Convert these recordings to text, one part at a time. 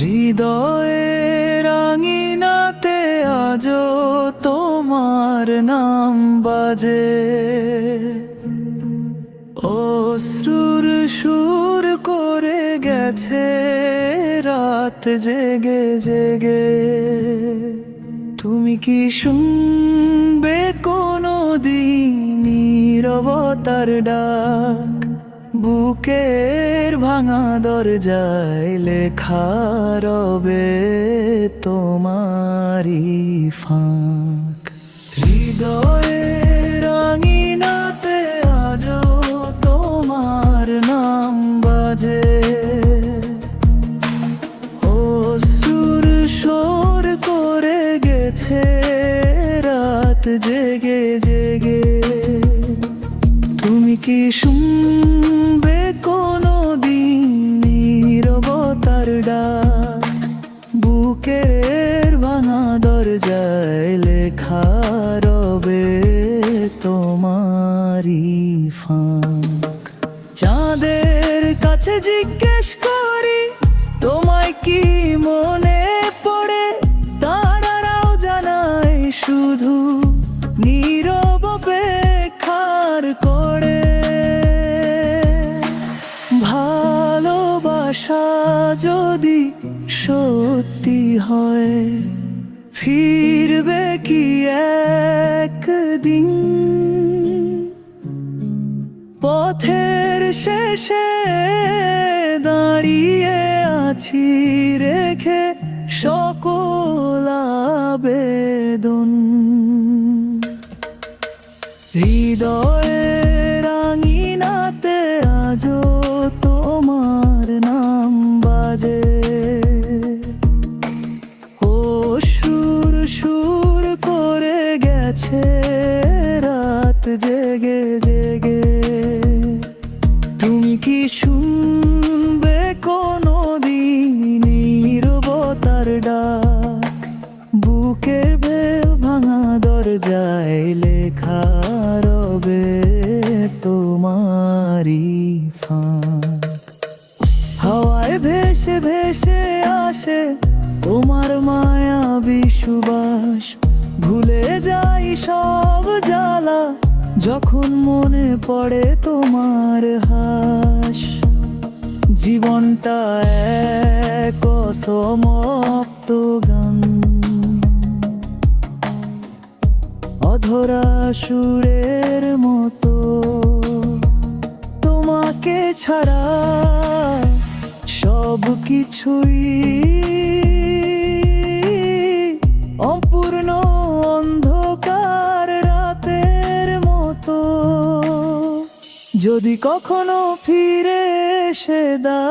হৃদয়ের রাঙিনাতে আজও তোমার নাম বাজে। অশ্রুর সুর করে গেছে রাত জেগে জেগে। তুমি কি শুনবে কোনো দিন নীরবতার ডাক? বুকের ভাঙা দরজায় লেখা রবে তোমারি ফাঁক। হৃদয়ের দরজায় লেখা রবে তোমারি ফাঁক। চাঁদের কাছে জিজ্ঞেস করি, তোমায় কি মনে পড়ে? তারারাও জানায় শুধু নীরব অপেক্ষার করে। ভালোবাসা যদি সত্যি হয় ফিরবে কি একদিন? পথের শেষে দাঁড়িয়ে আছি রেখে সকল গেছে রাত জেগে জেগে। তুমি কি শুনবে কোনো দিন নীরবতার ডাক? বুকের ভেল ভাঙা দরজায় লেখা রবে তোমারি হাওয়ায় ভেসে ভেসে আসে তোমার মায়া বিশুবাস ভুলে যাই সব জ্বালা, যখন মনে পড়ে তোমার হাস। জীবনটা এক সমাপ্ত গান। অধরা সুরের মতো তোমাকে ছাড়া সব কিছুই অপূর্ণ। যদি কখনো ফিরে এসে দা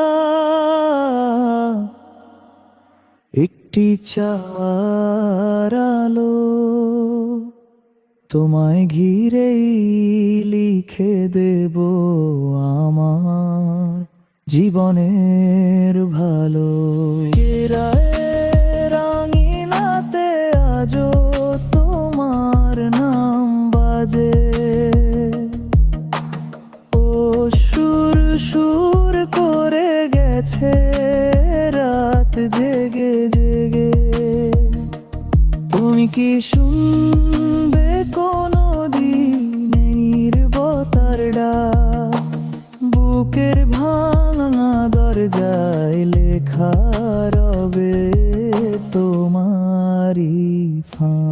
একটি চাওয়ার আলো তোমায় ঘিরেই লিখে দেব আমার জীবনের ভালো। কি শুনবে কোনো দিন নির্বতার বুকের ভাঙা দরজায় লেখা রবে তোমারি ফাঁক।